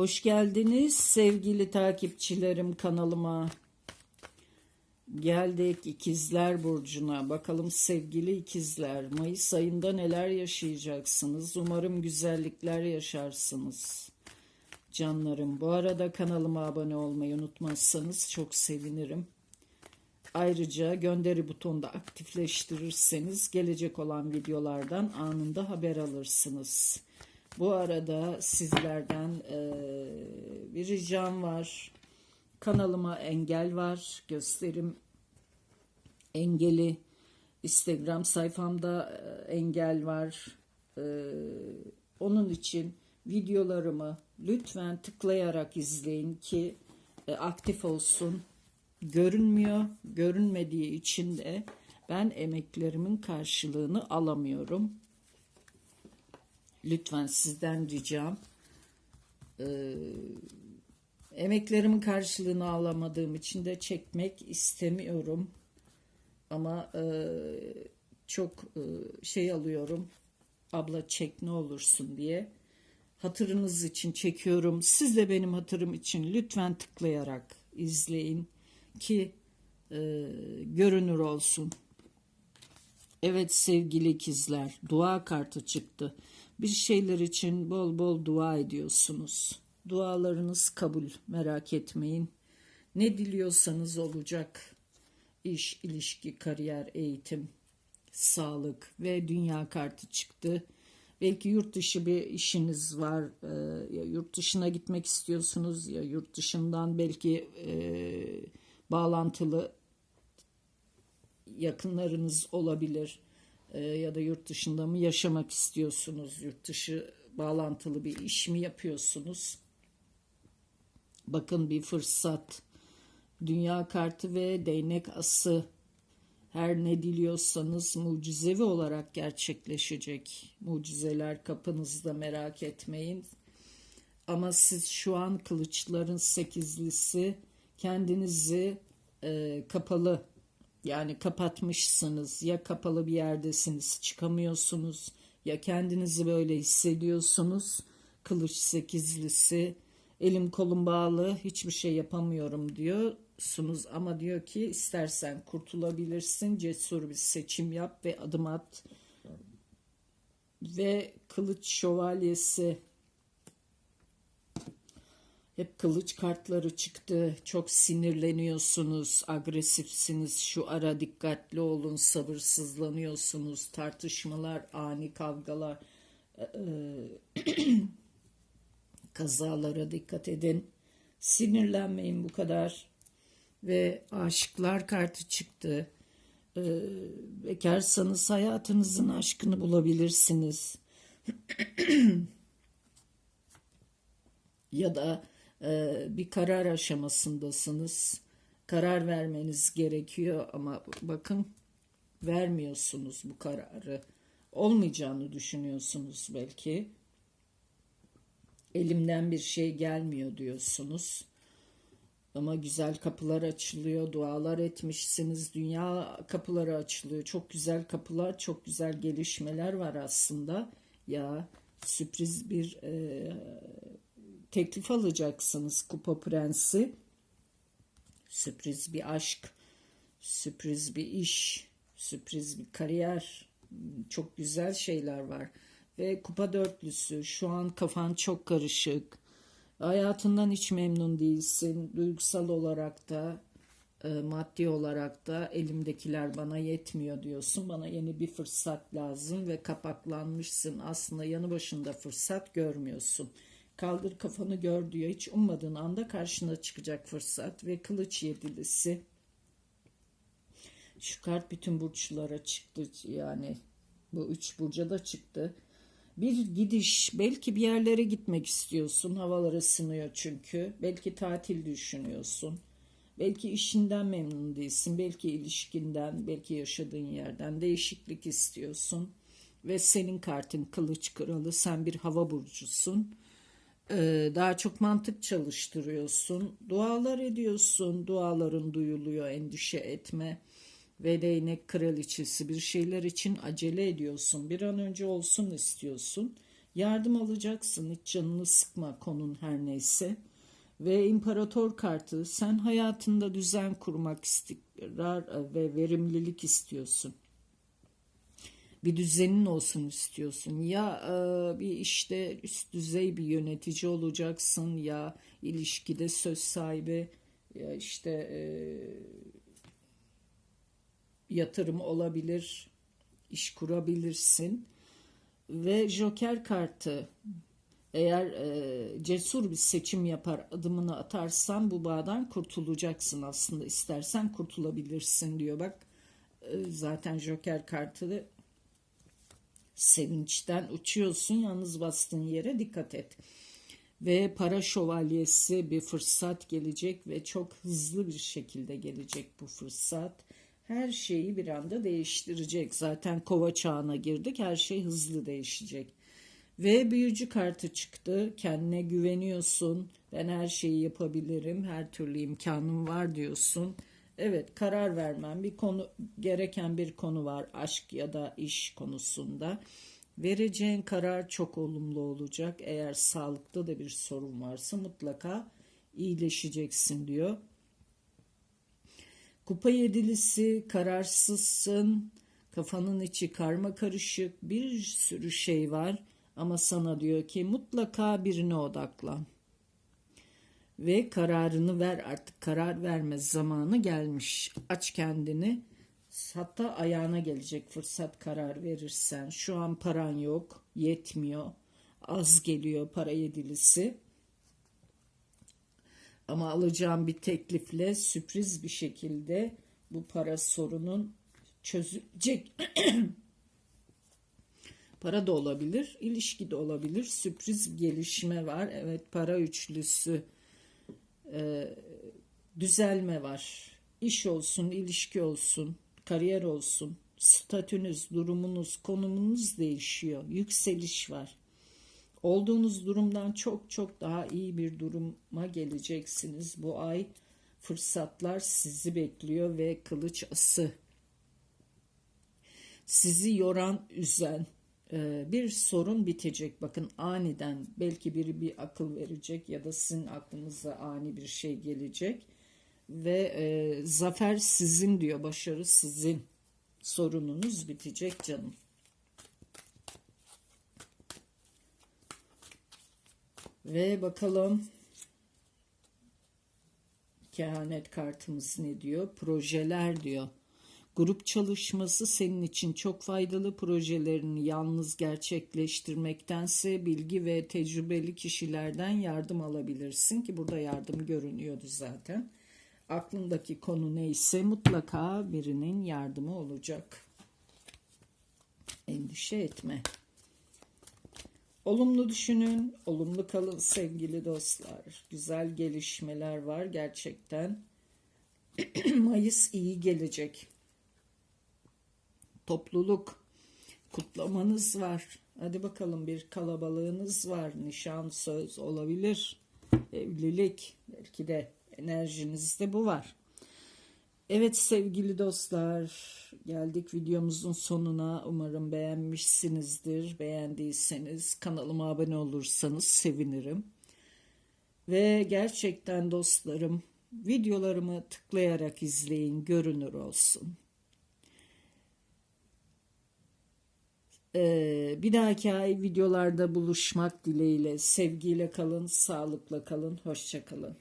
Hoş geldiniz sevgili takipçilerim kanalıma. Geldik ikizler burcuna. Bakalım sevgili ikizler Mayıs ayında neler yaşayacaksınız? Umarım güzellikler yaşarsınız. Canlarım bu arada kanalıma abone olmayı unutmazsanız çok sevinirim. Ayrıca gönderi butonda aktifleştirirseniz gelecek olan videolardan anında haber alırsınız. Bu arada sizlerden eee, bir ricam var. Kanalıma engel var. Gösterim engeli. Instagram sayfamda e, engel var. Eee, onun için videolarımı lütfen tıklayarak izleyin ki e, aktif olsun. Görünmüyor. Görünmediği için de ben emeklerimin karşılığını alamıyorum. Lütfen sizden ricam. Ee, emeklerimin karşılığını alamadığım için de çekmek istemiyorum. Ama e, çok e, şey alıyorum. Abla çek ne olursun diye. Hatırınız için çekiyorum. Siz de benim hatırım için lütfen tıklayarak izleyin ki e, görünür olsun. Evet sevgili ikizler, dua kartı çıktı. Bir şeyler için bol bol dua ediyorsunuz. Dualarınız kabul, merak etmeyin. Ne diliyorsanız olacak. İş, ilişki, kariyer, eğitim, sağlık ve dünya kartı çıktı. Belki yurt dışı bir işiniz var, e, ya yurt dışına gitmek istiyorsunuz ya yurt dışından belki e, bağlantılı yakınlarınız olabilir Ee, ya da yurt dışında mı yaşamak istiyorsunuz? Yurt dışı bağlantılı bir iş mi yapıyorsunuz? Bakın bir fırsat. Dünya kartı ve değnek ası. Her ne diliyorsanız mucizevi olarak gerçekleşecek. Mucizeler kapınızda merak etmeyin. Ama siz şu an kılıçların sekizlisi kendinizi e, kapalı yani kapatmışsınız ya kapalı bir yerdesiniz çıkamıyorsunuz ya kendinizi böyle hissediyorsunuz. Kılıç sekizlisi elim kolum bağlı hiçbir şey yapamıyorum diyorsunuz. Ama diyor ki istersen kurtulabilirsin cesur bir seçim yap ve adım at. Ve kılıç şövalyesi hep kılıç kartları çıktı. Çok sinirleniyorsunuz, agresifsiniz. Şu ara dikkatli olun, sabırsızlanıyorsunuz. Tartışmalar, ani kavgalar, eee, kazalara dikkat edin. Sinirlenmeyin bu kadar. Ve aşıklar kartı çıktı. Eee, bekarsanız hayatınızın aşkını bulabilirsiniz. ya da bir karar aşamasındasınız. Karar vermeniz gerekiyor ama bakın vermiyorsunuz bu kararı. Olmayacağını düşünüyorsunuz belki. Elimden bir şey gelmiyor diyorsunuz. Ama güzel kapılar açılıyor, dualar etmişsiniz, dünya kapıları açılıyor. Çok güzel kapılar, çok güzel gelişmeler var aslında. Ya sürpriz bir e, teklif alacaksınız Kupa Prensi. Sürpriz bir aşk, sürpriz bir iş, sürpriz bir kariyer. Çok güzel şeyler var. Ve Kupa Dörtlüsü şu an kafan çok karışık. Hayatından hiç memnun değilsin. Duygusal olarak da e, maddi olarak da elimdekiler bana yetmiyor diyorsun. Bana yeni bir fırsat lazım ve kapaklanmışsın. Aslında yanı başında fırsat görmüyorsun. Kaldır kafanı gör diyor. Hiç ummadığın anda karşına çıkacak fırsat ve kılıç yedilisi. Şu kart bütün burçlara çıktı. Yani bu üç burca da çıktı. Bir gidiş. Belki bir yerlere gitmek istiyorsun. Havalar ısınıyor çünkü. Belki tatil düşünüyorsun. Belki işinden memnun değilsin. Belki ilişkinden belki yaşadığın yerden değişiklik istiyorsun. Ve senin kartın kılıç kralı. Sen bir hava burcusun daha çok mantık çalıştırıyorsun. Dualar ediyorsun. Duaların duyuluyor. Endişe etme. Ve değnek kraliçesi bir şeyler için acele ediyorsun. Bir an önce olsun istiyorsun. Yardım alacaksın hiç canını sıkma konun her neyse. Ve imparator kartı sen hayatında düzen kurmak istikrar ve verimlilik istiyorsun. Bir düzenin olsun istiyorsun. Ya e, bir işte üst düzey bir yönetici olacaksın ya ilişkide söz sahibi ya işte e, yatırım olabilir, iş kurabilirsin. Ve Joker kartı eğer e, cesur bir seçim yapar adımını atarsan bu bağdan kurtulacaksın aslında istersen kurtulabilirsin diyor bak e, zaten Joker kartı sevinçten uçuyorsun yalnız bastığın yere dikkat et ve para şövalyesi bir fırsat gelecek ve çok hızlı bir şekilde gelecek bu fırsat her şeyi bir anda değiştirecek zaten kova çağına girdik her şey hızlı değişecek ve büyücü kartı çıktı. Kendine güveniyorsun. Ben her şeyi yapabilirim. Her türlü imkanım var diyorsun. Evet karar vermem bir konu gereken bir konu var aşk ya da iş konusunda. Vereceğin karar çok olumlu olacak. Eğer sağlıkta da bir sorun varsa mutlaka iyileşeceksin diyor. Kupa yedilisi, kararsızsın, kafanın içi karma karışık, bir sürü şey var. Ama sana diyor ki mutlaka birine odaklan. Ve kararını ver artık karar verme zamanı gelmiş. Aç kendini. Hatta ayağına gelecek fırsat karar verirsen. Şu an paran yok, yetmiyor. Az geliyor para yedilisi. Ama alacağım bir teklifle sürpriz bir şekilde bu para sorunun çözülecek Para da olabilir, ilişki de olabilir. Sürpriz gelişme var. Evet para üçlüsü e, düzelme var. İş olsun, ilişki olsun, kariyer olsun. Statünüz, durumunuz, konumunuz değişiyor. Yükseliş var. Olduğunuz durumdan çok çok daha iyi bir duruma geleceksiniz. Bu ay fırsatlar sizi bekliyor ve kılıç ası sizi yoran, üzen, bir sorun bitecek. Bakın aniden belki biri bir akıl verecek ya da sizin aklınıza ani bir şey gelecek ve e, zafer sizin diyor başarı sizin sorununuz bitecek canım. Ve bakalım kehanet kartımız ne diyor? Projeler diyor. Grup çalışması senin için çok faydalı projelerini yalnız gerçekleştirmektense bilgi ve tecrübeli kişilerden yardım alabilirsin ki burada yardım görünüyordu zaten. Aklındaki konu neyse mutlaka birinin yardımı olacak. Endişe etme. Olumlu düşünün, olumlu kalın sevgili dostlar. Güzel gelişmeler var gerçekten. Mayıs iyi gelecek topluluk kutlamanız var. Hadi bakalım bir kalabalığınız var. Nişan, söz olabilir. Evlilik belki de enerjinizde bu var. Evet sevgili dostlar geldik videomuzun sonuna. Umarım beğenmişsinizdir. Beğendiyseniz kanalıma abone olursanız sevinirim. Ve gerçekten dostlarım videolarımı tıklayarak izleyin görünür olsun. Bir dahaki ay videolarda buluşmak dileğiyle sevgiyle kalın, sağlıkla kalın, hoşça kalın.